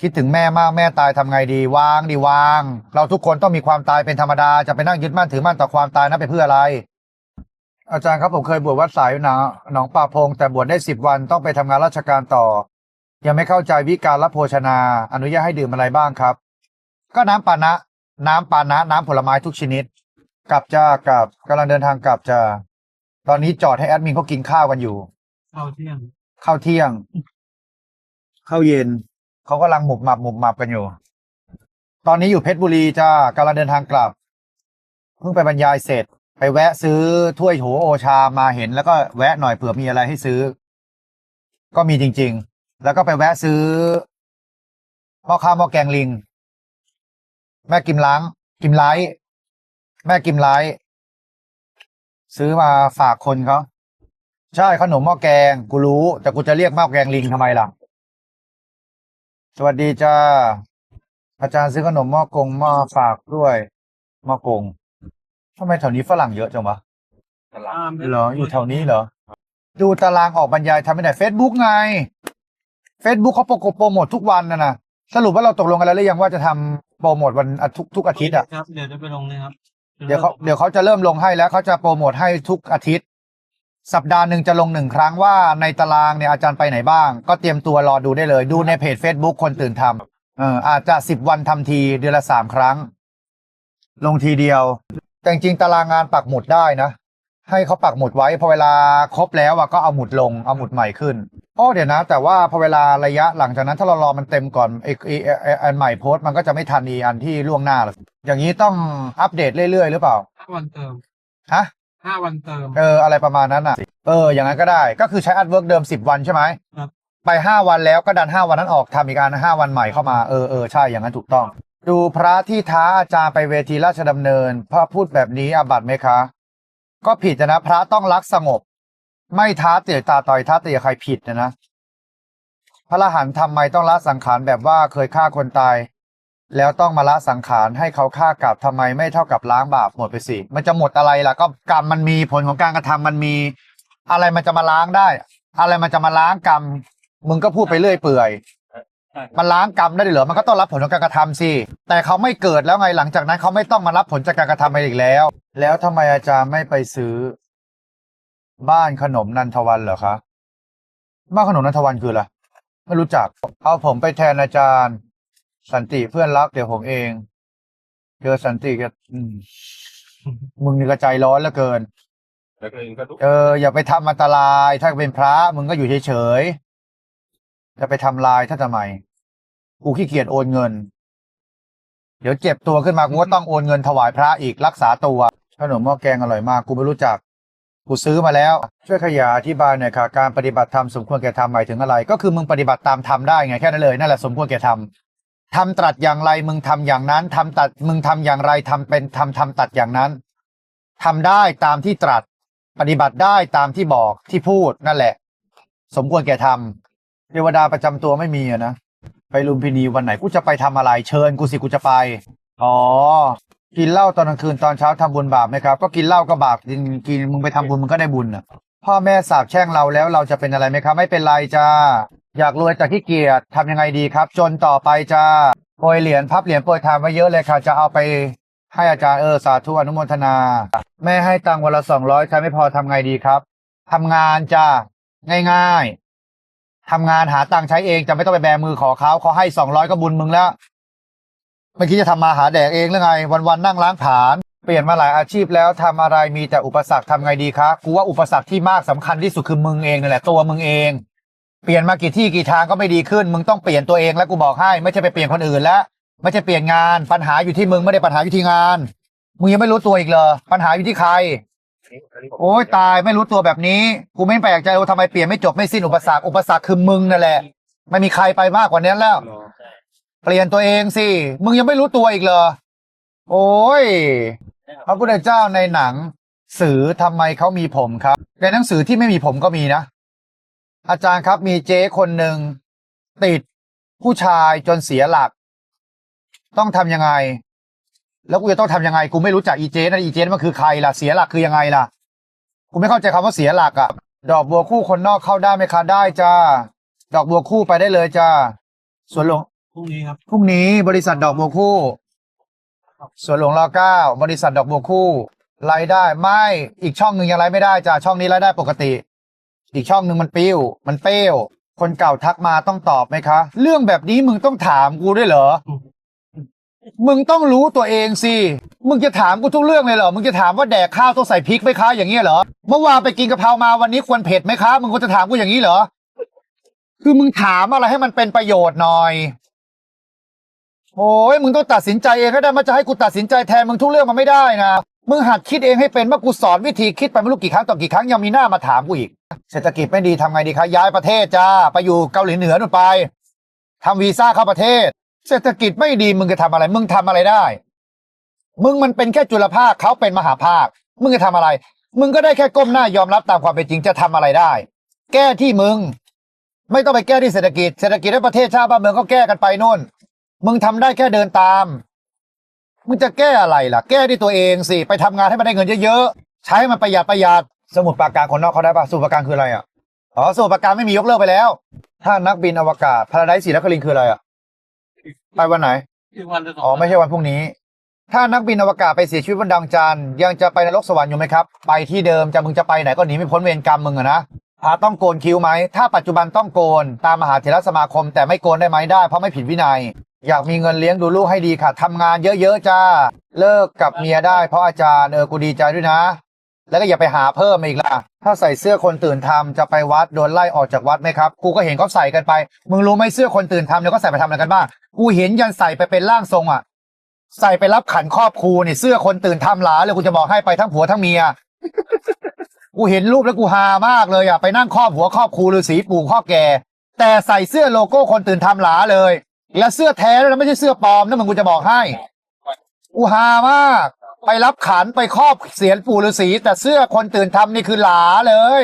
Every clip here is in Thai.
คิดถึงแม่มากแม่ตายทำไงดีวางดีวาง เราทุกคนต้องมีความตายเป็นธรรมดาจะไปนั่งยึดมั่นถือมั่นต่อความตายนั้นไปเพื่ออะไร อาจารย์ครับผมเคยบวชวัดสายหนาหนองป่าพง แต่บวชได้สิบวันต้องไปทำงานราชการต่อ ยังไม่เข้าใจวิการรับโภชนา อนุญาตให้ดื่มอะไรบ้างครับ ก็น้ำปานะ น้ำปานะ น้ำผลไม้ทุกชนิด กลับจ้ากลับกำลังเดินทางกลับจ้าตอนนี้จอดให้แอดมินเขากินข้าวกันอยู่เข้าเที่ยงข้าวเที่ยงข้าวเย็น เขากำลังหมุบหมับหมุบหมับกันอยู่ ตอนนี้อยู่เพชรบุรีจ้ากำลังเดินทางกลับ เพิ่งไปบรรยายเสร็จ ไปแวะซื้อถ้วยโหโอชามาเห็น แล้วก็แวะหน่อยเผื่อมีอะไรให้ซื้อ ก็มีจริง ๆ แล้วก็ไปแวะซื้อหม้อข้าวหม้อแกงลิง แม่กิมล้าง กิมไลท์แม่กิมไลท์ซื้อมาฝากคนเขาใช่ขนมหม้อแกง กูรู้ แต่กูจะเรียกหม้อแกงลิงทำไมล่ะ สวัสดีจ้า อาจารย์ซื้อขนมหม้อกงหม้อฝากด้วยหม้อกงทำไมแถวนี้ฝรั่งเยอะจังวะตามเหรออยู่แถวนี้เหรอ ดูตารางออกบรรยายทำไม่ได้เฟซบุ๊กไงเฟซบุ๊กเขาโปรโปรโมททุกวันนะนะสรุปว่าเราตกลงกันแล้วหรือยังว่าจะทำโปรโมทวันอาทุกทุกอาทิตย์อะครับเดี๋ยวจะไปลงเลยครับ เดี๋ยวเขาเดี๋ยวเขาจะเริ่มลงให้แล้วเขาจะโปรโมทให้ทุกอาทิตย์ สัปดาห์หนึ่งจะลงหนึ่งครั้งว่าในตารางเนี่ยอาจารย์ไปไหนบ้าง ก็เตรียมตัวรอดูได้เลย ดูในเพจ Facebook คนตื่นทำเอออาจจะสิบวันทำทีเดือนละสามครั้ง ลงทีเดียว แต่จริงๆตารางงานปักหมุดได้นะ ให้เขาปักหมุดไว้พอเวลาครบแล้วอะก็เอาหมุดลงเอาหมุดใหม่ขึ้นโอ้เดี๋ยวนะ แต่ว่าพอเวลาระยะหลังจากนั้นถ้าเรารอมันเต็มก่อนไอ้ไอ้ไอ้ไอ้อันใหม่โพสต์มันก็จะไม่ทันอีอันที่ล่วงหน้าหรอกอย่างนี้ต้องอัปเดตเรื่อยๆหรือเปล่าห้าวันเติมฮะ ห้าวันเติม เอออะไรประมาณนั้นอะ เอออย่างนั้นก็ได้ก็คือใช้อัดเวิร์กเดิมสิบวันใช่ไหมครับ ไปห้าวันแล้วก็ดันห้าวันนั้นออกทำอีกอันห้าวันใหม่เข้ามาเออเออใช่อย่างนั้นถูกต้อง ดูพระที่ท้าอาจารย์ไปเวทีราชดำเนิน พระพูดแบบนี้อาบัติไหมคะ ก็ผิดนะพระต้องรักสงบ ไม่ท้าเตะตาต่อยท้าเตะใครผิดนะนะพระอรหันต์ทำไมต้องละสังขารแบบว่าเคยฆ่าคนตาย แล้วต้องมาละสังขารให้เขาฆ่ากลับทำไมไม่เท่ากับล้างบาปหมดไปสิมันจะหมดอะไรล่ะก็กรรมมันมีผลของการกระทำมันมี อะไรมันจะมาล้างได้ อะไรมันจะมาล้างกรรมมึงก็พูดไปเรื่อยเปื่อยมันล้างกรรมได้หรือมันก็ต้องรับผลของการกระทำสิแต่เขาไม่เกิดแล้วไงหลังจากนั้นเขาไม่ต้องมารับผลจากการกระทำอะไรอีกแล้ว แล้วทำไมอาจารย์ไม่ไปซื้อ บ้านขนมนันทวันเหรอคะบ้านขนมนันทวันคืออะไรไม่รู้จักเอาผมไปแทนอาจารย์ สันติเพื่อนรักเดี๋ยวผมเองเจอสันติก็อืมมึงนี่ก็ใจร้อนเหลือเกิน แล้วก็เองก็ทุกเอออย่าไปทำอันตราย ถ้าเป็นพระมึงก็อยู่เฉยๆจะไปทำลายถ้าทำไมกูขี้เกียจโอนเงิน เดี๋ยวเจ็บตัวขึ้นมากูก็ต้องโอนเงินถวายพระอีกรักษาตัวขนมหม้อแกงอร่อยมากกูไม่รู้จัก กูซื้อมาแล้ว ช่วยขยายอธิบายหน่อยค่ะ การปฏิบัติธรรมสมควรแก่ธรรมหมายถึงอะไร ก็คือมึงปฏิบัติตามธรรมได้ไงแค่นั้นเลยนั่นแหละสมควรแก่ธรรม ทำตรัสอย่างไรมึงทำอย่างนั้นทำตัดมึงทำอย่างไรทำเป็นทำทำตัดอย่างนั้นทำได้ตามที่ตรัส ปฏิบัติได้ตามที่บอกที่พูดนั่นแหละ สมควรแก่ทำเทวดาประจำตัวไม่มีอะนะไปลุมพินีวันไหนกูจะไปทำอะไรเชิญกูสิกูจะไป อ๋อ กินเหล้าตอนกลางคืนตอนเช้าทำบุญบาปไหมครับ ก็กินเหล้าก็บาปกินกินมึงไปทำบุญมึงก็ได้บุญอะพ่อแม่สาบแช่งเราแล้วเราจะเป็นอะไรไหมครับ ไม่เป็นไรจ้า อยากรวยแต่ขี้เกียจทำยังไงดีครับ จนต่อไปจ้าโปรยเหรียญพับเหรียญโปรยทานไว้เยอะเลยค่ะ จะเอาไปให้อาจารย์เออสาธุอนุโมทนา แม่ให้ตังค์วันละสองร้อยใช้ไม่พอทำไงดีครับทำงานจ้าง่ายๆทำงานหาตังค์ใช้เองจะไม่ต้องไปแบมือขอเขาเขาให้สองร้อยก็บุญมึงแล้วไม่คิดจะทำมาหาแดกเองหรือไง วันๆนั่งล้างผาญเปลี่ยนมาหลายอาชีพแล้วทำอะไรมีแต่อุปสรรคทำไงดีคะกูว่าอุปสรรคที่มากสำคัญที่สุดคือมึงเองนั่นแหละตัวมึงเอง เปลี่ยนมากี่ที่กี่ทางก็ไม่ดีขึ้น มึงต้องเปลี่ยนตัวเองแล้วกูบอกให้ไม่ใช่ไปเปลี่ยนคนอื่นแล้ว ไม่ใช่เปลี่ยนงานปัญหาอยู่ที่มึงไม่ได้ปัญหาอยู่ที่งานมึงยังไม่รู้ตัวอีกเหรอปัญหาอยู่ที่ใคร โอ้ยตายไม่รู้ตัวแบบนี้กูไม่แปลกใจว่าทำไมเปลี่ยนไม่จบไม่สิ้นอุปสรรคอุปสรรคคือมึงนั่นแหละ ไม่มีใครไปมากกว่านี้แล้ว เปลี่ยนตัวเองสิมึงยังไม่รู้ตัวอีกเหรอโอ้ยพระพุทธเจ้าในหนังสือทำไมเขามีผมครับ ในหนังสือที่ไม่มีผมก็มีนะ อาจารย์ครับมีเจ๊คนหนึ่งติดผู้ชายจนเสียหลัก ต้องทำยังไง แล้วกูจะต้องทำยังไงกูไม่รู้จักอีเจ๊นะอีเจ๊นั่นมันคือใครล่ะเสียหลักคือยังไงล่ะกูไม่เข้าใจคำว่าเสียหลักอะ่ะดอกบัวคู่คนนอกเข้าได้ไหมคะได้จ้าดอกบัวคู่ไปได้เลยจ้าส่วนหลวงพรุ่งนี้ครับพรุ่งนี้บริษัทดอกบัวคู่สวนหลวงรอเก้าบริษัทดอกบัวคู่รายได้ไม่อีกช่องหนึ่งยังรายไม่ได้จ้ะช่องนี้รายได้ปกติ อีกช่องหนึ่งมันปิ้ว มันเป้ว คนเก่าทักมาต้องตอบไหมคะ เรื่องแบบนี้มึงต้องถามกูด้วยเหรอ มึงต้องรู้ตัวเองสิ มึงจะถามกูทุกเรื่องเลยเหรอ มึงจะถามว่าแดกข้าวต้องใส่พริกไหมคะ อย่างเงี้ยเหรอ เมื่อวานไปกินกะเพรามาวันนี้ควรเผ็ดไหมคะ มึงก็จะถามกูอย่างนี้เหรอ คือมึงถามอะไรให้มันเป็นประโยชน์หน่อยโอ้ยมึงต้องตัดสินใจเองก็ได้มันจะให้กูตัดสินใจแทนมึงทุกเรื่องมันไม่ได้นะ มึงหัดคิดเองให้เป็นเมื่อกูสอนวิธีคิดไปไม่รู้กี่ครั้งต่อกี่ครั้งยังมีหน้ามาถามกูอีก เศรษฐกิจไม่ดีทำไงดีคะย้ายประเทศจ้าไปอยู่เกาหลีเหนือนู่นไปทำวีซ่าเข้าประเทศ เศรษฐกิจไม่ดีมึงจะทำอะไร มึงทำอะไรได้ มึงมันเป็นแค่จุลภาคเขาเป็นมหาภาค มึงจะทำอะไร มึงก็ได้แค่ก้มหน้ายอมรับตามความเป็นจริงจะทำอะไรได้ แก้ที่มึง ไม่ต้องไปแก้ที่เศรษฐกิจเศรษฐกิจในประเทศชาติบ้านเมืองก็แก้กันไปนู่น มึงทำได้แค่เดินตาม มึงจะแก้อะไรล่ะ แก้ด้วยตัวเองสิ ไปทำงานให้มันได้เงินเยอะๆ ใช้มันประหยัดประหยัด สมุดปราการคนนอกเขาได้ปะสมุดปราการคืออะไรอะ อ๋อ สมุดปราการไม่มียกเลิกไปแล้ว ถ้านักบินอวกาศพาราไดซ์ศรีนครินทร์คืออะไรอะ ไปวันไหนอีกวันหรือสองอ๋อ ไม่ใช่วันพรุ่งนี้ ถ้านักบินอวกาศไปเสียชีวิตบนดาวจันทร์ยังจะไปนรกสวรรค์อยู่ไหมครับ ไปที่เดิมจะมึงจะไปไหนก็หนีไม่พ้นเวรกรรมมึงอะนะพาต้องโกนคิ้วไหม ถ้าปัจจุบันต้องโกน ตามมหาเถรสมาคม แต่ไม่โกนได้ไหมได้ เพราะไม่ผิดวินัย อยากมีเงินเลี้ยงดูลูกให้ดีค่ะทำงานเยอะๆจ้า เลิกกับเมียได้เพราะอาจารย์เออกูดีใจด้วยนะ แล้วก็อย่าไปหาเพิ่มอีกล่ะ ถ้าใส่เสื้อคนตื่นทำจะไปวัดโดนไล่ออกจากวัดไหมครับกูก็เห็นเขาใส่กันไป มึงรู้ไหมเสื้อคนตื่นทำเนี่ยก็ใส่ไปทำอะไรกันบ้างกูเห็นยันใส่ไปเป็นร่างทรงอะ ใส่ไปรับขันครอบครูเนี่ยเสื้อคนตื่นทำหลาเลยกูจะบอกให้ไปทั้งผัวทั้งเมียกูเห็นรูปแล้วกูฮามากเลยอะไปนั่งครอบหัวครอบครูฤาษีปู่ครอบแก่แต่ใส่เสื้อโลโก้คนตื่นทำหลาเลย แล้วเสื้อแท้ด้วยนะไม่ใช่เสื้อปลอมนะมึงกูจะบอกให้กูฮามาก ไปรับขันไปครอบเสียนปู่ฤาษีแต่เสื้อคนตื่นทำนี่คือหลาเลย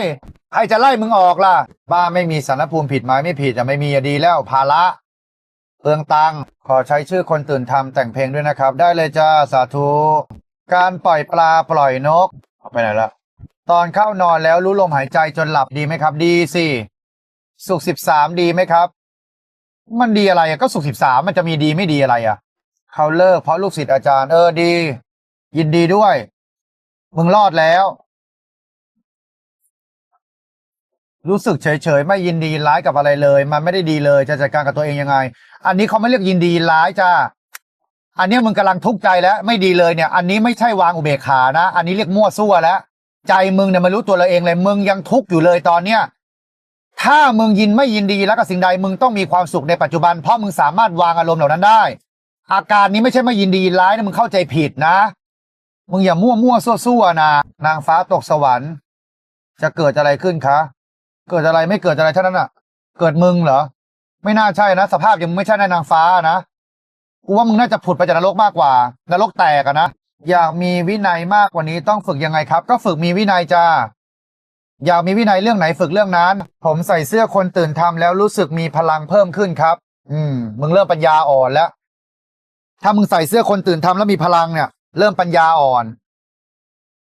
ใครจะไล่มึงออกล่ะ บ้าไม่มีสารภูมิผิดไหมไม่ผิดแต่ไม่มีอะดีแล้วภาระเปลืองตังขอใช้ชื่อคนตื่นทำแต่งเพลงด้วยนะครับ ได้เลยจ้าสาธุการปล่อยปลาปล่อยนกไปไหนละตอนเข้านอนแล้วรู้ลมหายใจจนหลับดีไหมครับ ดีสิ สุขสิบสามดีไหมครับ มันดีอะไรอะก็สุขสิบสามมันจะมีดีไม่ดีอะไรอะเขาเลิกเพราะลูกศิษย์อาจารย์เออดี ยินดีด้วย มึงรอดแล้ว รู้สึกเฉยๆไม่ยินดีร้ายกับอะไรเลย มันไม่ได้ดีเลยจะจัดการกับตัวเองยังไง อันนี้เขาไม่เรียกยินดีร้ายจ้าอันนี้มึงกำลังทุกข์ใจแล้วไม่ดีเลยเนี่ย อันนี้ไม่ใช่วางอุเบกขานะ อันนี้เรียกมั่วซั่วแล้ว ใจมึงเนี่ยไม่รู้ตัวเราเองเลย มึงยังทุกข์อยู่เลยตอนเนี้ย ถ้ามึงยินไม่ยินดีแล้วกับสิ่งใดมึงต้องมีความสุขในปัจจุบัน เพราะมึงสามารถวางอารมณ์เหล่านั้นได้ อาการนี้ไม่ใช่ไม่ยินดีร้ายนะมึงเข้าใจผิดนะ มึงอย่ามั่วมั่วซั่วซั่วๆนะนางฟ้าตกสวรรค์ จะเกิดอะไรขึ้นคะ เกิดอะไรไม่เกิดอะไรเท่านั้นอะ เกิดมึงเหรอ ไม่น่าใช่นะ สภาพยังมึงไม่ใช่ในนางฟ้านะกูว่ามึงน่าจะผุดไปจากนรกมากกว่า นรกแตกอะนะอยากมีวินัยมากกว่านี้ต้องฝึกยังไงครับ ก็ฝึกมีวินัยจ้า อยากมีวินัยเรื่องไหนฝึกเรื่องนั้น ผมใส่เสื้อคนตื่นทำแล้วรู้สึกมีพลังเพิ่มขึ้นครับ อืม มึงเริ่มปัญญาอ่อนแล้ว ถ้ามึงใส่เสื้อคนตื่นทำแล้วมีพลังเนี่ย เริ่มปัญญาอ่อน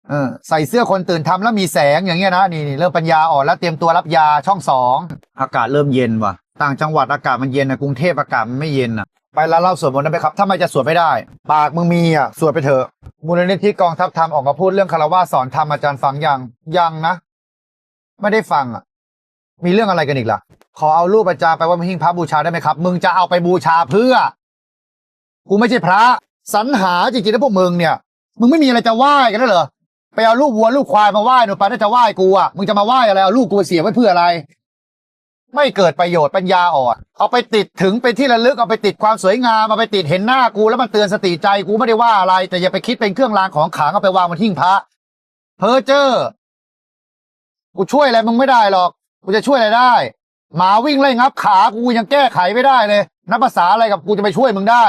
เออ ใส่เสื้อคนตื่นทำแล้วมีแสงอย่างเงี้ยนะนี่นี่เริ่มปัญญาอ่อนแล้วเตรียมตัวรับยาช่องสองอากาศเริ่มเย็นว่ะ ต่างจังหวัดอากาศมันเย็นนะกรุงเทพอากาศมันไม่เย็นอะไปแล้วเล่าสวดมนต์ได้ไหมครับ ถ้าไม่จะสวดไม่ได้ ปากมึงมีอะ สวดไปเถอะ มูลนิธิกองทัพธรรมออกมาพูดเรื่องคารวะสอนธรรมอาจารย์ฟังยัง ยังนะ ไม่ได้ฟังอะ มีเรื่องอะไรกันอีกล่ะ ขอเอารูปอาจารย์ไปไว่าหิ้งพระบูชาได้ไหมครับ มึงจะเอาไปบูชาเพื่อ กูไม่ใช่พระสรรหาจริงๆนะพวกมึงเนี่ย มึงไม่มีอะไรจะไหว้กันแล้วเหรอ ไปเอาลูกวัวลูกควายมาไหว้หนูไปถ้าจะไหว้กูอะ มึงจะมาไหว้อะไร เอาลูกกูเสียไว้เพื่ออะไร ไม่เกิดประโยชน์ปัญญาอ่อน เอาไปติดถึงเป็นที่ระลึก เอาไปติดความสวยงาม เอาไปติดเห็นหน้ากูแล้วมันเตือนสติใจกูไม่ได้ว่าอะไร แต่อย่าไปคิดเป็นเครื่องรางของขลังเอาไปวางบนหิ้งพระ เพอเจอร์ กูช่วยอะไรมึงไม่ได้หรอก กูจะช่วยอะไรได้ หมาวิ่งไล่งับขากูยังแก้ไขไม่ได้เลย นับภาษาอะไรกับกูจะไปช่วยมึงได้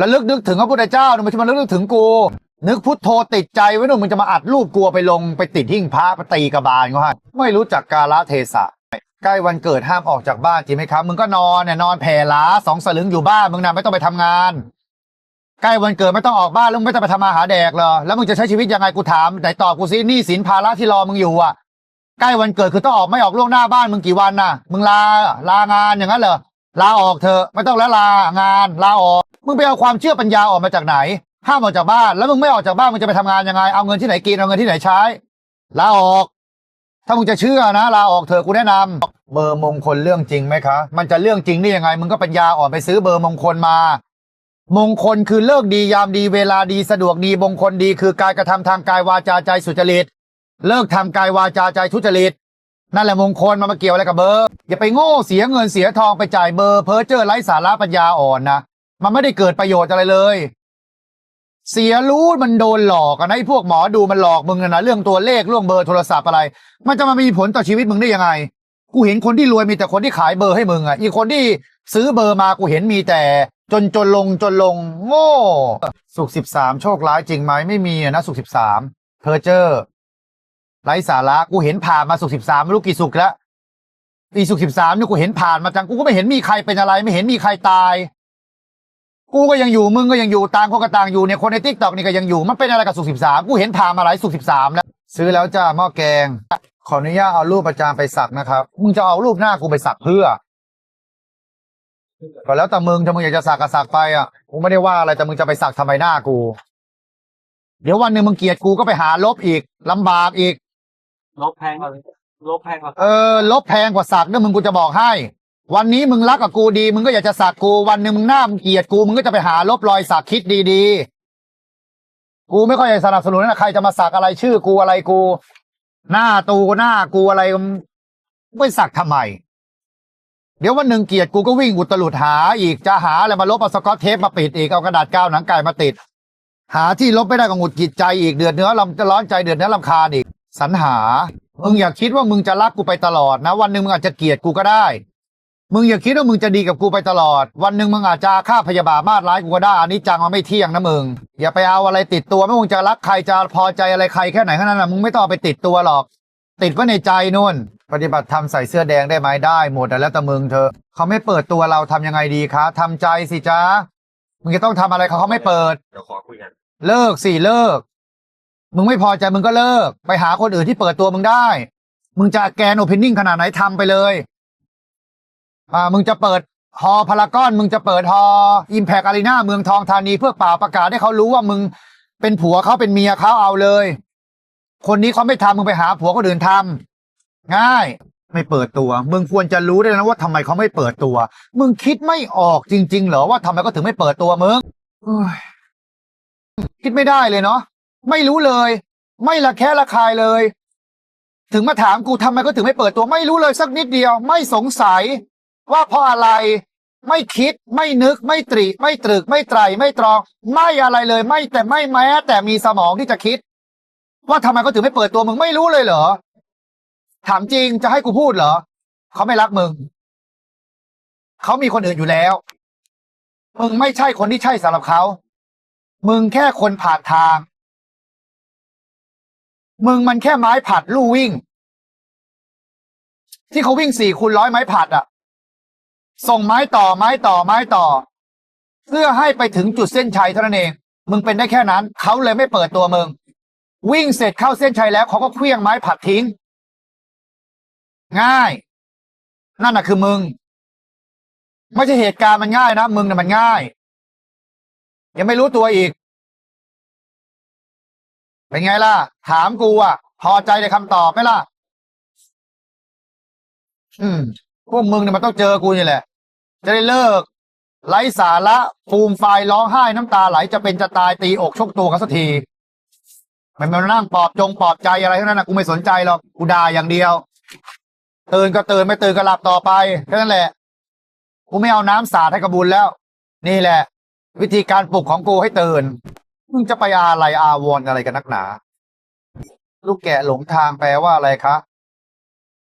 ระลึกนึกถึงพระพุทธเจ้าเนี่ยมันจะมาระลึกถึงกู นึกพุทโธติดใจไว้หนู่นมึงจะมาอัดรูปกลัวไปลงไปติดหิ้งพระไปตีกระบาลเขาให้ไม่รู้จักกาลเทศะใกล้วันเกิดห้ามออกจากบ้านจริงไหมครับ มึงก็นอนเนี่ยนอนแผ่ล้าสองสลึงอยู่บ้านมึงนะไม่ต้องไปทำงานใกล้วันเกิดไม่ต้องออกบ้านแล้วมึงไม่ต้องไปทำมาหาแดกเหรอแล้วมึงจะใช้ชีวิตยังไงกูถามไหนตอบกูสิหนี่สินภาระที่รอมึงอยู่อะ ใกล้วันเกิดคือต้องออกไม่ออกล่วงหน้าบ้านมึงกี่วันน่ะ มึงลาลางานอย่างนั้นเหรอลาออกเถอะไม่ต้องแล้วลางานลาออก มึงไปเอาความเชื่อปัญญาออกมาจากไหน ห้ามออกจากบ้านแล้วมึงไม่ออกจากบ้านมึงจะไปทำงานยังไงเอาเงินที่ไหนกินเอาเงินที่ไหนใช้ลาออก ถ้ามึงจะเชื่อนะลาออกเถอะกูแนะนำเบอร์มงคลเรื่องจริงไหมคะ มันจะเรื่องจริงได้ยังไง มึงก็ปัญญาอ่อนไปซื้อเบอร์มงคลมา มงคลคือเลิกดียามดีเวลาดีสะดวกดีมงคลดี คือการกระทำทางกายวาจาใจสุจริต เลิกทำกายวาจาใจทุจริต นั่นแหละมงคลมันมาเกี่ยวอะไรกับเบอร์ อย่าไปโง่เสียเงินเสียทองไปจ่ายเบอร์เพ้อเจ้อไร้สาระปัญญาอ่อนนะ มันไม่ได้เกิดประโยชน์อะไรเลย เสียรู้มันโดนหลอกอะนะไอ้พวกหมอดูมันหลอกมึงนะเรื่องตัวเลขเรื่องเบอร์โทรศัพท์อะไร มันจะมามีผลต่อชีวิตมึงได้ยังไง กูเห็นคนที่รวยมีแต่คนที่ขายเบอร์ให้มึงอะ อีกคนที่ซื้อเบอร์มากูเห็นมีแต่จนจนลงจนลง โง่ สุขสิบสามโชคร้ายจริงไหมไม่มีนะสุขสิบสามเพอเจอร์ ไร้สาระกูเห็นผ่านมาสุขสิบสามไม่รู้กี่สุขแล้วปีสุขสิบสามนี่กูเห็นผ่านมาจังกูก็ไม่เห็นมีใครเป็นอะไร ไม่เห็นมีใครตาย กูก็ยังอยู่มึงก็ยังอยู่ต่างคนก็ต่างอยู่เนี่ยคนในทิกตอกนี่ก็ยังอยู่มันเป็นอะไรกับสุขสิบสามกูเห็นผ่านมาหลายสุขสิบสามแล้ว ซื้อแล้วจ้าหม้อแกง ขออนุญาตเอารูปอาจารย์ไปสักนะครับมึงจะเอารูปหน้ากูไปสักเพื่อก็แล้วแต่มึงถ้ามึงอยากจะสักก็สักไปอะกูไม่ได้ว่าอะไรแต่มึงจะไปสักทำไมหน้ากู เดี๋ยววันหนึ่งมึงเกลียดกูก็ไปหาลบอีกลำบากอีก ลบแพงกว่าลบแพงกว่าเออ ลบแพงกว่าสักเนี่ยมึงกูจะบอกให้ วันนี้มึงรักกับกูดี มึงก็อยากจะสักกูวันหนึ่งมึงหน้ามึงเกลียดกูมึงก็จะไปหาลบรอยสักคิดดีๆกูไม่ค่อยจะสนับสนุนนะใครจะมาสักอะไรชื่อกูอะไรกู หน้าตูหน้ากูอะไรมึงไปสักทำไม เดี๋ยววันหนึ่งเกลียดกูก็วิ่งอุตลุดหาอีกจะหาอะไรมาลบเอาสกอตเทปมาปิดอีกเอากระดาษกาวหนังไก่มาติด หาที่ลบไม่ได้ก็หงุดหงิดใจอีกเดือดเนื้อลำจะร้อนใจเดือดเนื้อลำคาญอีก สรรหา มึงอย่าคิดว่ามึงจะรักกูไปตลอดนะ วันหนึ่งมึงอาจจะเกลียดกูก็ได้ มึงอย่าคิดว่ามึงจะดีกับกูไปตลอด วันหนึ่งมึงอาจจะฆ่าพยาบาทมาดร้ายกูก็ได้อันนี้จังมันไม่เที่ยงนะมึง อย่าไปเอาอะไรติดตัวไม่ว่ามึงจะรักใครจะพอใจอะไรใครแค่ไหนแค่นั้นนะมึงไม่ต้องเอาไปติดตัวหรอก ติดไว้ในใจนู่น ปฏิบัติธรรมใส่เสื้อแดงได้ไหมได้หมดแต่แล้วแต่มึงเถอะเขาไม่เปิดตัวเราทำยังไงดีคะทำใจสิจ้ามึงจะต้องทำอะไรเขาเขาไม่เปิดเดี๋ยวขอคุยกันเลิกสิเลิก มึงไม่พอใจมึงก็เลิก ไปหาคนอื่นที่เปิดตัวมึงได้ มึงจะแกนโอเพนนิ่งขนาดไหนทำไปเลย อ่า มึงจะเปิดฮอพารากอน มึงจะเปิดฮออิมแพกอารีนาเมืองทองธานีเพื่อเปล่าประกาศให้เขารู้ว่ามึงเป็นผัวเขาเป็นเมียเขาเอาเลย คนนี้เขาไม่ทำมึงไปหาผัวคนอื่นทำง่ายไม่เปิดตัว มึงควรจะรู้ได้นะว่าทำไมเขาไม่เปิดตัว มึงคิดไม่ออกจริง ๆ เหรอว่าทำไมเขาถึงไม่เปิดตัวมึงคิดไม่ได้เลยเนาะ ไม่รู้เลย ไม่ละแค่ละคายเลย ถึงมาถามกูทำไมก็ถึงไม่เปิดตัวไม่รู้เลยสักนิดเดียว ไม่สงสัย ว่าเพราะอะไร ไม่คิดไม่นึกไม่ตรี ไม่ตรึกไม่ไตรไม่ตรอง ไม่อะไรเลย ไม่แต่ไม่แม้ แต่มีสมองที่จะคิด ว่าทำไมเขาถึงไม่เปิดตัวมึงไม่รู้เลยเหรอ ถามจริงจะให้กูพูดเหรอเขาไม่รักมึงเขามีคนอื่นอยู่แล้ว มึงไม่ใช่คนที่ใช่สำหรับเขา มึงแค่คนผ่านทาง มึงมันแค่ไม้ผัดลู่วิ่ง ที่เขาวิ่งสี่คูณร้อยไม้ผัดอะส่งไม้ต่อไม้ต่อไม้ต่อ เพื่อให้ไปถึงจุดเส้นชัยเท่านั้นเอง มึงเป็นได้แค่นั้นเขาเลยไม่เปิดตัวมึง วิ่งเสร็จเข้าเส้นชัยแล้วเขาก็เคลี้ยงไม้ผัดทิ้ง ง่าย นั่นน่ะคือมึง ไม่ใช่เหตุการณ์มันง่ายนะ มึงน่ะมันง่าย ยังไม่รู้ตัวอีก เป็นไงล่ะ ถามกูอะ พอใจในคำตอบไหมล่ะ อืม พวกมึงเนี่ยมันต้องเจอกูนี่แหละ จะได้เลิก ไร้สาระฟูมไฟร้องไห้น้ำตาไหลจะเป็นจะตายตีอกชกตัวกันสักทีมันมานั่งปลอบจงปลอบใจอะไรทั้งนั้นนะกูไม่สนใจหรอกกูด่าอย่างเดียวตื่นก็ตื่นไม่ตื่นก็หลับต่อไปแค่นั้นแหละกูไม่เอาน้ำสาดให้กระบุญแล้ว นี่แหละ วิธีการปลุกของกูให้ตื่น มึงจะไปอาอะไรอาวรณ์อะไรกันนักหนา ลูกแกะหลงทางแปลว่าอะไรคะ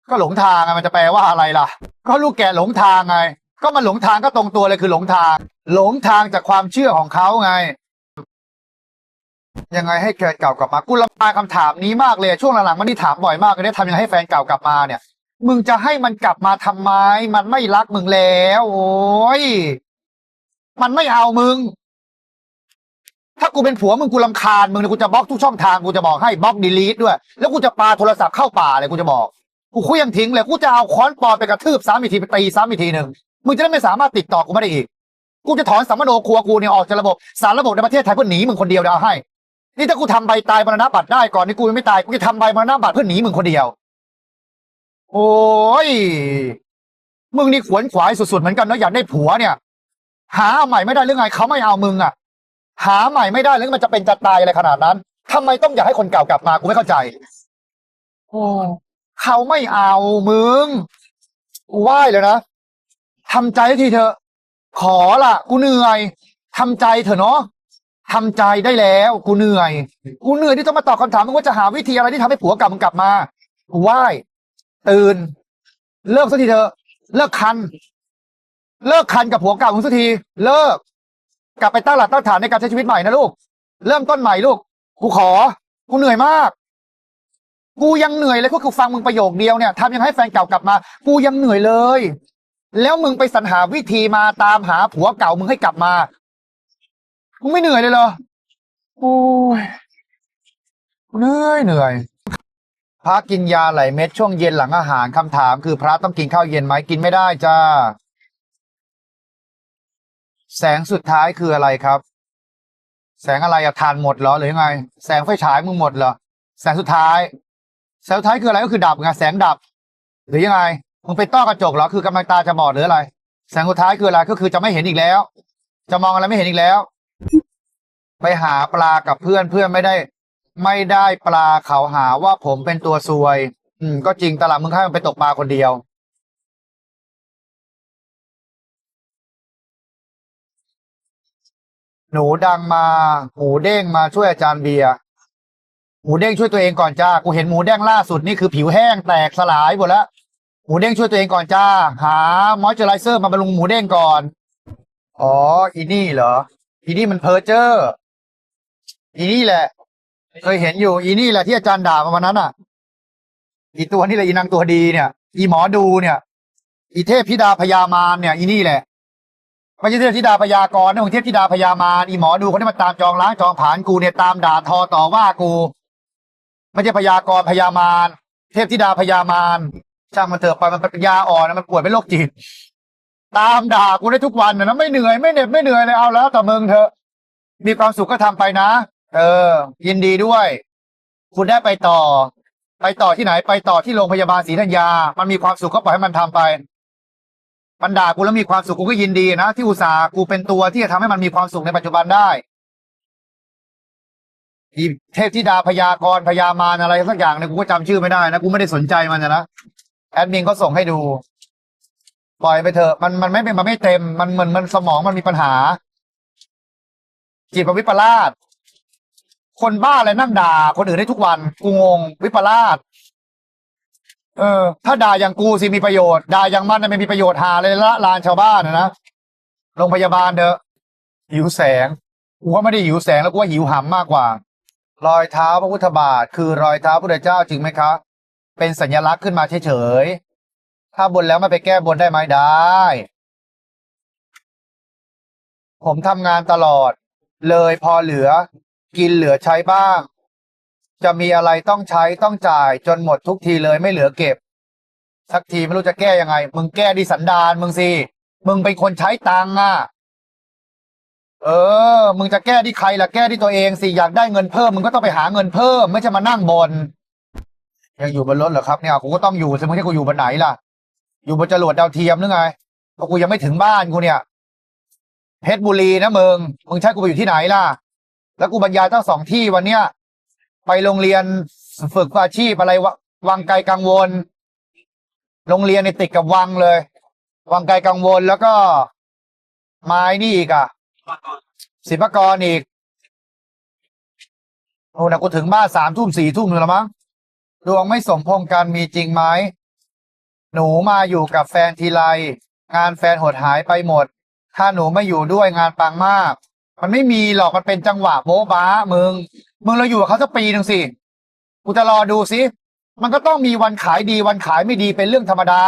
ก็หลงทางไงมันจะแปลว่าอะไรล่ะ ก็ลูกแกะหลงทางไง ก็มันหลงทางก็ตรงตัวเลยคือหลงทาง หลงทางจากความเชื่อของเขาไง ยังไงให้แฟนเก่ากลับมากูรำคาญคำถามนี้มากเลยช่วงหลังๆมันนี่ถามบ่อยมากเลยได้ทำยังไงให้แฟนเก่ากลับมาเนี่ย มึงจะให้มันกลับมาทำไมมันไม่รักมึงแล้ว โอ้ยมันไม่เอามึง ถ้ากูเป็นผัวมึงกูรำคาญมึงเนี่ยกูจะบล็อกทุกช่องทางกูจะบอกให้บล็อกดีลีทด้วย แล้วกูจะปาโทรศัพท์เข้าป่าเลยกูจะบอกกูคุยยังทิ้งเลยกูจะเอาค้อนปอนไปกระทืบซ้ำอีกทีไปตีซ้ำอีกทีหนึ่งมึงจะได้ไม่สามารถติดต่อกูไม่ได้อีก กูจะถอนสัมมโนครัวกูเนี่ยออกจากระบบสารระบบในประเทศไทยเพื่อหนีมึงคนเดียวเดาให้ นี่ถ้ากูทำใบตายมรณบัตรได้ก่อนนี่กูยังไม่ตายกูจะทำใบมรณบัตรเพื่อหนีมึงคนเดียว โอ้ยมึงนี่ขวนขวายสุดๆเหมือนกันเนาะอยากได้ผัวเนี่ย หาใหม่ไม่ได้หรือไงเขาไม่เอามึงอะ หาใหม่ไม่ได้หรือมันจะเป็นจะตายอะไรขนาดนั้นทำไมต้องอยากให้คนเก่ากลับมากูไม่เข้าใจโอ้เขาไม่เอามึงกูไหว้เลยนะทำใจให้ทีเถอะขอล่ะกูเหนื่อยทำใจเถอะเนาะทำใจได้แล้ว กูเหนื่อย กูเหนื่อยที่ต้องมาตอบคำถามมึงว่าจะหาวิธีอะไรที่ทำให้ผัวกลับมึงกลับมากูไหว้ตื่น เลิกสักทีเถอะเลิกคัน เลิกคันกับผัวเก่ามึงสักที เลิก กลับไปตั้งหลักตั้งฐานในการใช้ชีวิตใหม่นะลูก เริ่มต้นใหม่ลูก กูขอ กูเหนื่อยมาก กูยังเหนื่อยเลยก็คือฟังมึงประโยคเดียวเนี่ยทำยังให้แฟนเก่ากลับมา กูยังเหนื่อยเลย แล้วมึงไปสรรหาวิธีมาตามหาผัวเก่ามึงให้กลับมามึงไม่เหนื่อยเลยเหรอโอ้ยเหนื่อยเหนื่อยพระกินยาไหลเม็ดช่วงเย็นหลังอาหารคำถาม คือพระต้องกินข้าวเย็นไหมกินไม่ได้จ้า แสงสุดท้ายคืออะไรครับ แสงอะไรอะทานหมดเหรอหรือยังไง แสงไฟฉายมึงหมดเหรอแสงสุดท้าย แสงสุดท้ายคืออะไรก็คือดับไงแสงดับ หรือยังไงมึงไปต้อกระจกเหรอคือกำลังตาจะบอดหรืออะไร แสงสุดท้ายคืออะไรก็คือจะไม่เห็นอีกแล้ว จะมองอะไรไม่เห็นอีกแล้ว ไปหาปลากับเพื่อนเพื่อนไม่ได้ ไม่ได้ปลาเขาหาว่าผมเป็นตัวซวย อืม ก็จริงตลาดมึงให้มันไปตกปลาคนเดียว หนูดังมาหมูเด้งมาช่วยอาจารย์เบียร์หมูเด้งช่วยตัวเองก่อนจ้ากูเห็นหมูเด้งล่าสุดนี่คือผิวแห้งแตกสลายหมดแล้วหมูเด้งช่วยตัวเองก่อนจ้า หามอยเจอไรเซอร์มาบำรุงหมูเด้งก่อน อ๋ออีนี่เหรออีนี่มันเพอร์เจอร์อีนี่แหละ เคยเห็นอยู่ อีนี่แหละที่อาจารย์ด่ามาวันนั้นอะ อีตัวนี่แหละอีนางตัวดีเนี่ย อีหมอดูเนี่ย อีเทพธิดาพญามารเนี่ย อีนี่แหละ ไม่ใช่เทพธิดาพยากรนะของเทพธิดาพญามารอีหมอดูคนที่มาตามจองล้างจองผานกูเนี่ยตามด่าทอต่อว่ากูไม่ใช่พยากรพญามารเทพธิดาพญามารช่างมันเถอะไปมันเป็นปัญญาอ่อนนะมันป่วยเป็นโรคจิตตามด่ากูได้ทุกวันนะไม่เหนื่อยไม่เหน็ดไม่เหนื่อยเลยเอาแล้วแต่มึงเถอะ มีความสุขก็ทำไปนะ เออ ยินดีด้วย คุณได้ไปต่อ ไปต่อที่ไหนไปต่อที่โรงพยาบาลศรีธัญญา มันมีความสุขก็ปล่อยให้มันทำไป มันด่ากูแล้วมีความสุขกูก็ยินดีนะที่อุตส่าห์กูเป็นตัวที่จะทำให้มันมีความสุขในปัจจุบันได้อีเทพธิดาพยากรพยามารอะไรสักอย่างเนี่ยกูก็จำชื่อไม่ได้นะกูไม่ได้สนใจมันนะแอดมินเขาส่งให้ดูปล่อยไปเถอะมันมันไม่เป็นมันไม่เต็ม มันเหมือนมันสมองมันมีปัญหา จิตวิปลาสคนบ้าอะไรนั่งด่าคนอื่นได้ทุกวัน กูงงวิปลาส เออ ถ้าด่าอย่างกูสิมีประโยชน์ ด่าอย่างมันน่ะไม่มีประโยชน์หาเลยละลานชาวบ้านนะนะโรงพยาบาลเด้อหิวแสงกูว่าไม่ได้หิวแสงแล้วกูว่าหิวหำมากกว่า รอยเท้าพระพุทธบาท คือรอยเท้าพระพุทธเจ้าจริงไหมคะ เป็นสัญลักษณ์ขึ้นมาเฉยๆถ้าบนแล้วไม่ไปแก้บนได้ไหมได้ ผมทำงานตลอด เลยพอเหลือ กินเหลือใช้บ้าง จะมีอะไรต้องใช้ต้องจ่ายจนหมดทุกทีเลยไม่เหลือเก็บ สักทีไม่รู้จะแก้ยังไง มึงแก้ดิสันดานมึงสิมึงเป็นคนใช้ตังค์อะ เออ มึงจะแก้ที่ใครล่ะแก้ที่ตัวเองสิอยากได้เงินเพิ่มมึงก็ต้องไปหาเงินเพิ่ม ไม่ใช่มานั่งบนยังอยู่บนรถเหรอครับเนี่ยกูก็ต้องอยู่สิมึงให้กูอยู่บนไหนล่ะ อยู่บนจรวดดาวเทียมหรือไงเพราะกูยังไม่ถึงบ้านกูเนี่ยเพชรบุรีนะมึงมึงใช้กูไปอยู่ที่ไหนล่ะ แล้วกูบรรยายตั้งสองที่วันเนี้ย ไปโรงเรียนฝึกอาชีพอะไรวะวังไกลกังวล โรงเรียนในติดกับวังเลย วังไกลกังวลแล้วก็ไม้นี่อีกอะศิลปกรอีกโอ้นะกูถึงบ้านสามทุ่มสี่ทุ่มแล้วมั้งดวงไม่สมพงกันมีจริงไหมหนูมาอยู่กับแฟนทีไร งานแฟนหดหายไปหมด ถ้าหนูไม่อยู่ด้วยงานปังมาก มันไม่มีหรอกมันเป็นจังหวะโบ๊ะบ้ามึง มึงเราอยู่กับเขาสักปีหนึ่งสิกูจะรอดูสิมันก็ต้องมีวันขายดีวันขายไม่ดีเป็นเรื่องธรรมดา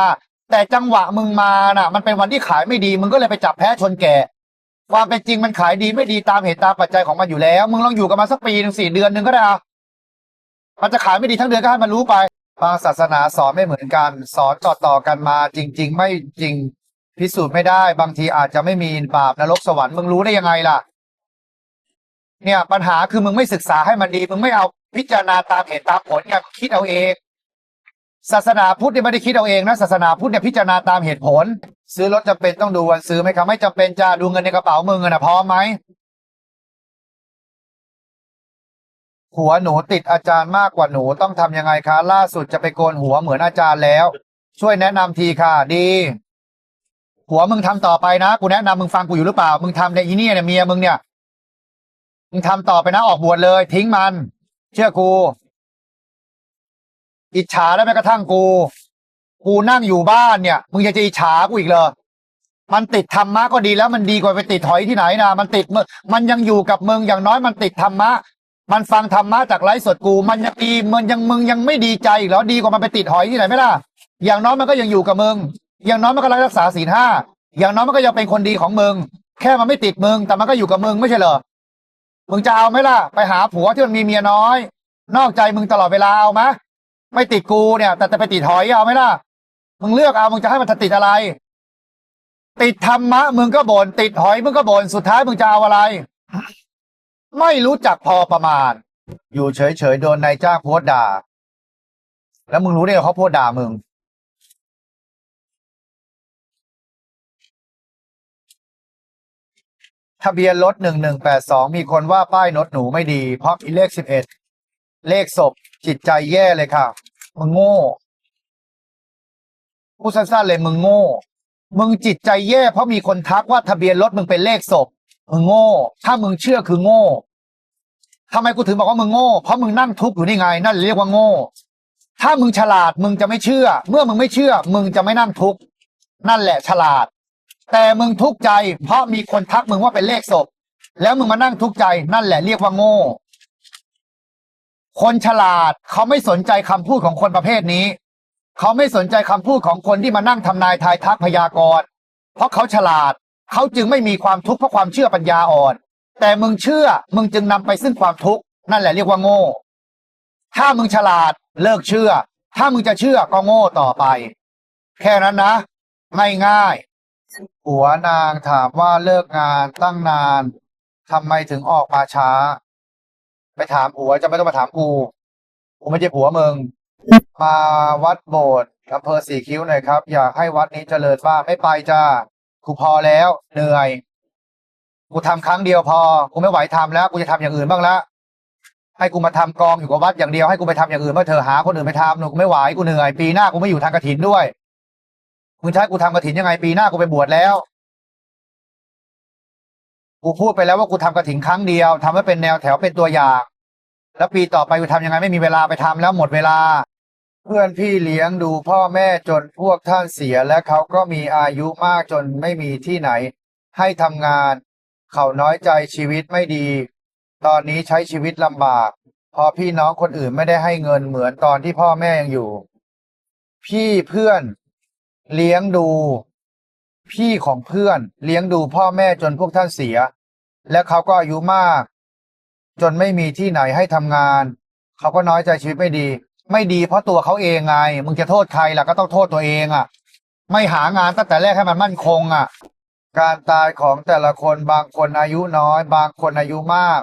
แต่จังหวะมึงมาน่ะ มันเป็นวันที่ขายไม่ดี มึงก็เลยไปจับแพ้ชนแก่ความเป็นจริงมันขายดีไม่ดีตามเหตุตามปัจจัยของมันอยู่แล้ว มึงลองอยู่กับมันสักปีหนึ่งสี่เดือนหนึ่งก็ได้อะมันจะขายไม่ดีทั้งเดือนก็ให้มันรู้ไปบางศาสนาสอนไม่เหมือนกัน สอนต่อต่อกันมา จริง ๆ ไม่จริงพิสูจน์ไม่ได้ บางทีอาจจะไม่มีบาปนรกสวรรค์มึงรู้ได้ยังไงล่ะ เนี่ยปัญหาคือมึงไม่ศึกษาให้มันดี มึงไม่เอาพิจารณาตามเหตุตามผลไงคิดเอาเอง ศาสนาพุทธเนี่ยไม่ได้คิดเอาเองนะศาสนาพุทธเนี่ยพิจารณาตามเหตุผล ซื้อรถจำเป็นต้องดูวันซื้อไหมครับไม่จำเป็นจะดูเงินในกระเป๋ามึงอะนะพร้อมไหมหัวหนูติดอาจารย์มากกว่าหนูต้องทำยังไงคะ ล่าสุดจะไปโกนหัวเหมือนอาจารย์แล้ว ช่วยแนะนำทีค่ะดี หัวมึงทำต่อไปนะกูแนะนำมึงฟังกูอยู่หรือเปล่า มึงทำในอีเนี่เนี่ยเมียมึงเนี่ย มึงทำต่อไปนะออกบวชเลย ทิ้งมัน เชื่อกู อิจฉาได้แม้กระทั่งกู กูนั่งอยู่บ้านเนี่ย มึงยังจะอิจฉากูอีกเหรอมันติดธรรมะก็ดีแล้วมันดีกว่าไปติดถอยที่ไหนนะมันติดมันยังอยู่กับมึงอย่างน้อยมันติดธรรมะ มันฟังธรรมะจากไลฟ์สดกู มันยังดีมันยังมึงยังไม่ดีใจอีกเหรอดีกว่ามันไปติดหอยที่ไหนไหมล่ะอย่างน้อยมันก็ยังอยู่กับมึง อย่างน้อยมันก็รักษาศีลห้าอย่างน้อยมันก็ยังเป็นคนดีของมึง แค่มันไม่ติดมึงแต่มันก็อยู่กับมึงไม่ใช่เหรอ มึงจะเอาไหมล่ะ ไปหาผัวที่มันมีเมียน้อย นอกใจมึงตลอดเวลาเอาไหมไม่ติดกูเนี่ย แต่จะไปติดหอยเอาไหมล่ะ มึงเลือกเอามึงจะให้มันติดอะไร ติดธรรมะมึงก็บ่นติดหอยมึงก็บ่นสุดท้ายมึงจะเอาอะไร ไม่รู้จักพอประมาณ อยู่เฉยๆโดนนายจ้างโพสด่า แล้วมึงรู้ได้ไงเขาโพสด่ามึง ทะเบียนรถหนึ่งหนึ่งแปดสองมีคนว่าป้ายรถหนูไม่ดี เพราะมีเลขสิบเอ็ดเลขศพจิตใจแย่เลยค่ะ มึงโง่พูดสั้นๆเลยมึงโง่ มึงจิตใจแย่เพราะมีคนทักว่าทะเบียนรถมึงเป็นเลขศพมึงโง่ ถ้ามึงเชื่อคือโง่ทำไมกูถึงบอกว่ามึงโง่เพราะมึงนั่งทุกข์อยู่นี่ไง นั่นเรียกว่าโง่ ถ้ามึงฉลาดมึงจะไม่เชื่อ เมื่อมึงไม่เชื่อ มึงจะไม่นั่งทุกข์นั่นแหละฉลาด แต่มึงทุกข์ใจ เพราะมีคนทักมึงว่าเป็นเลขศพ แล้วมึงมานั่งทุกข์ใจนั่นแหละเรียกว่าโง่ คนฉลาดเขาไม่สนใจคำพูดของคนประเภทนี้ เขาไม่สนใจคำพูดของคนที่มานั่งทำนายทายทักพยากรณ์เพราะเขาฉลาดเขาจึงไม่มีความทุกข์เพราะความเชื่อปัญญาอ่อน แต่มึงเชื่อมึงจึงนำไปซึ่งความทุกข์นั่นแหละเรียกว่าโง่ ถ้ามึงฉลาดเลิกเชื่อ ถ้ามึงจะเชื่อก็โง่ต่อไป แค่นั้นนะง่ายๆ หัวนางถามว่าเลิกงานตั้งนานทำไมถึงออกมาช้า ไปถามผัวจะไม่ต้องมาถามกูกูไม่ใช่ผัวมึง มาวัดโบสถ์อำเภอสี่คิ้วหน่อยครับ อยากให้วัดนี้เจริญบ้างไม่ไปจ้ากูพอแล้วเหนื่อยกูทำครั้งเดียวพอ กูไม่ไหวทำแล้ว กูจะทำอย่างอื่นบ้างละ ให้กูมาทำกองอยู่กับวัดอย่างเดียว ให้กูไปทำอย่างอื่นเมื่อเธอหาคนอื่นไปทำหนูกูไม่ไหว กูเหนื่อย ปีหน้ากูไม่อยู่ทางกระถินด้วย มึงใช้กูทำกระถินยังไงปีหน้ากูไปบวชแล้ว กูพูดไปแล้วว่ากูทำกระถินครั้งเดียวทำให้เป็นแนวแถวเป็นตัวอย่าง แล้วปีต่อไปกูทำยังไงไม่มีเวลาไปทำแล้วหมดเวลา เพื่อนพี่เลี้ยงดูพ่อแม่จนพวกท่านเสียและเขาก็มีอายุมากจนไม่มีที่ไหน ให้ทำงาน เขาน้อยใจชีวิตไม่ดี ตอนนี้ใช้ชีวิตลำบาก พอพี่น้องคนอื่นไม่ได้ให้เงินเหมือนตอนที่พ่อแม่ยังอยู่ พี่เพื่อน เลี้ยงดู พี่ของเพื่อน เลี้ยงดูพ่อแม่จนพวกท่านเสีย และเขาก็อายุมาก จนไม่มีที่ไหนให้ทำงาน เขาก็น้อยใจชีวิตไม่ดี ไม่ดีเพราะตัวเขาเองไง มึงจะโทษใครล่ะก็ต้องโทษตัวเองอะ ไม่หางานตั้งแต่แรกให้มันมั่นคงอะ การตายของแต่ละคนบางคนอายุน้อย บางคนอายุมาก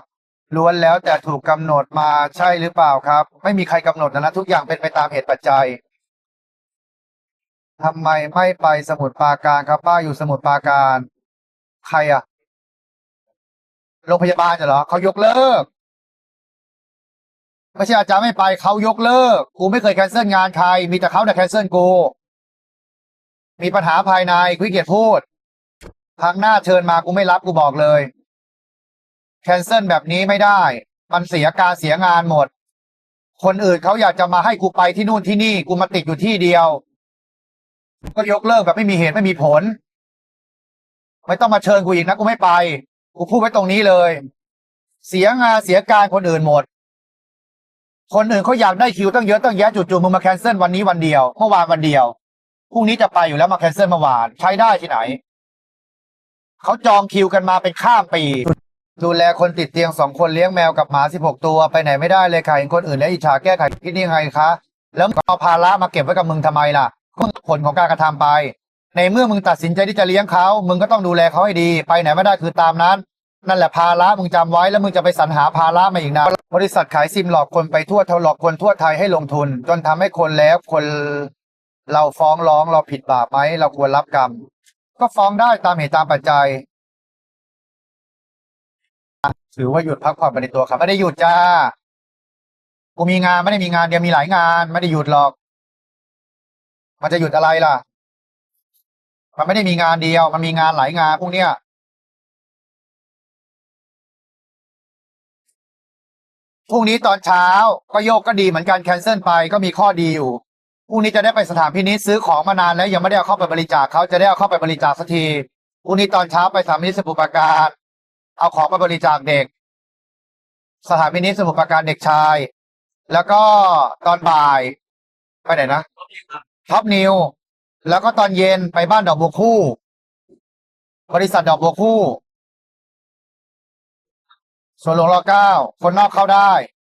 ล้วนแล้วแต่ถูกกำหนดมาใช่หรือเปล่าครับ ไม่มีใครกำหนดนะนะทุกอย่างเป็นไปตามเหตุปัจจัย ทำไมไม่ไปสมุทรปราการครับป้าอยู่สมุทรปราการ ใครอะโรงพยาบาลเหรอเขายกเลิก ไม่ใช่อาจารย์ไม่ไปเขายกเลิก กูไม่เคยแคนเซิลงานใคร มีแต่เขาเนี่แคนเซิลกู มีปัญหาภายในกูขี้เกียจพูดครั้งหน้าเชิญมากูไม่รับกูบอกเลย แคนเซิลแบบนี้ไม่ได้ มันเสียการเสียงานหมด คนอื่นเขาอยากจะมาให้กูไปที่นู่นที่นี่ กูมาติดอยู่ที่เดียว ก็ยกเลิกแบบไม่มีเหตุไม่มีผล ไม่ต้องมาเชิญกูอีกนะกูไม่ไป กูพูดไว้ตรงนี้เลย เสียงานเสียการคนอื่นหมด คนอื่นเขาอยากได้คิวตั้งเยอะตั้งแยะจู่ๆมึงมาแคนเซิลวันนี้วันเดียวเมื่อวานวันเดียวพรุ่งนี้จะไปอยู่แล้วมาแคนเซิลเมื่อวานใช้ได้ที่ไหนเขาจองคิวกันมาเป็นข้ามปีดูแลคนติดเตียงสองคนเลี้ยงแมวกับหมาสิบหกตัวไปไหนไม่ได้เลยค่ะเห็นคนอื่นแล้วอิจฉาแก้ไขคิดยังไงคะ แล้วเอาภาระมาเก็บไว้กับมึงทำไมล่ะ ก็ผลของการกระทำไป ในเมื่อมึงตัดสินใจที่จะเลี้ยงเขา มึงก็ต้องดูแลเขาให้ดี ไปไหนไม่ได้คือตามนั้น นั่นแหละภาระมึงจำไว้แล้วมึงจะไปสรรหาภาระมาอีกนะบริษัทขายซิมหลอกคนไปทั่วเทาหลอกคนทั่วไทยให้ลงทุน จนทำให้คนแล้วคนเราฟ้องร้องเราผิดบาปไหมเราควรรับกรรม ก็ฟ้องได้ตามเหตุตามปัจจัยถือว่าหยุดพักผ่อนไปในตัวครับไม่ได้หยุดจ้ากูมีงานไม่ได้มีงานเดียวมีหลายงาน ไม่ได้หยุดหรอก มันจะหยุดอะไรล่ะ มันไม่ได้มีงานเดียว มันมีงานหลายงานพวกเนี้ยพรุ่งนี้ตอนเช้าก็โยกก็ดีเหมือนกันแคนเซิลไปก็มีข้อดีอยู่พรุ่งนี้จะได้ไปสถานพินิจซื้อของมานานแล้วยังไม่ได้เอาเข้าไปบริจาคเขาจะได้เอาเข้าไปบริจาคสักทีพรุ่งนี้ตอนเช้าไปสถานพินิจสมุทรปราการ เอาของไปบริจาคเด็ก สถานพินิจสมุทรปราการเด็กชาย แล้วก็ตอนบ่าย ไปไหนนะ ท็อปนิว แล้วก็ตอนเย็นไปบ้านดอกบัวคู่ บริษัทดอกบัวคู่ ส่วนหลวงรอเก้าคนนอกเข้าได้